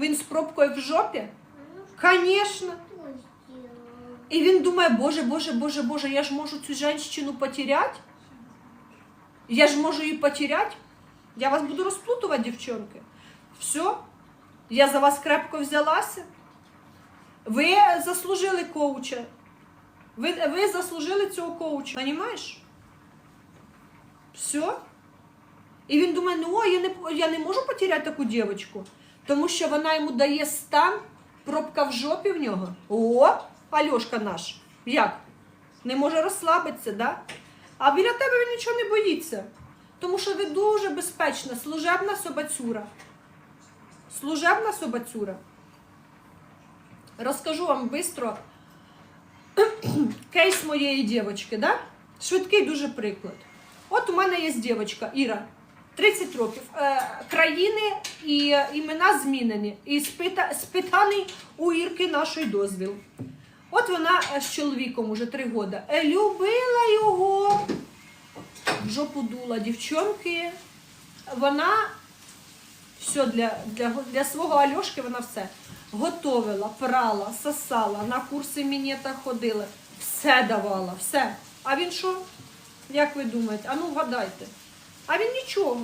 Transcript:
Він з пробкою в жопі? Звісно. І він думає, боже, боже, боже, боже, я ж можу цю женщину потерять? Я ж можу її потерять? Я вас буду розплутувати, дівчонки. Все, я за вас крепко взялася. Ви заслужили коуча. Ви, ви заслужили цього коуча. Понімаєш? Все. І він думає, ну о, я не, я не можу потеряти таку дівчинку, тому що вона йому дає стан, пробка в жопі в нього. О, Альошка наш. Як? Не може розслабитися, да? А біля тебе він нічого не боїться. Тому що ви дуже безпечна, служебна собацюра. Служебна собацюра. Розкажу вам швидко кейс моєї дівчинки, да? Швидкий дуже приклад. От у мене є дівчинка Іра, 30 років. Е, країни і імена змінені. І спита, спитаний у Ірки нашої дозвіл. От вона е, з чоловіком уже три роки. Е, любила його. В дівчонки. Вона все для, для, для свого Альошки вона все готовила, прала, сосала, на курси мінета ходила, все давала, все. А він що? Як ви думаєте? А ну вгадайте. А він нічого.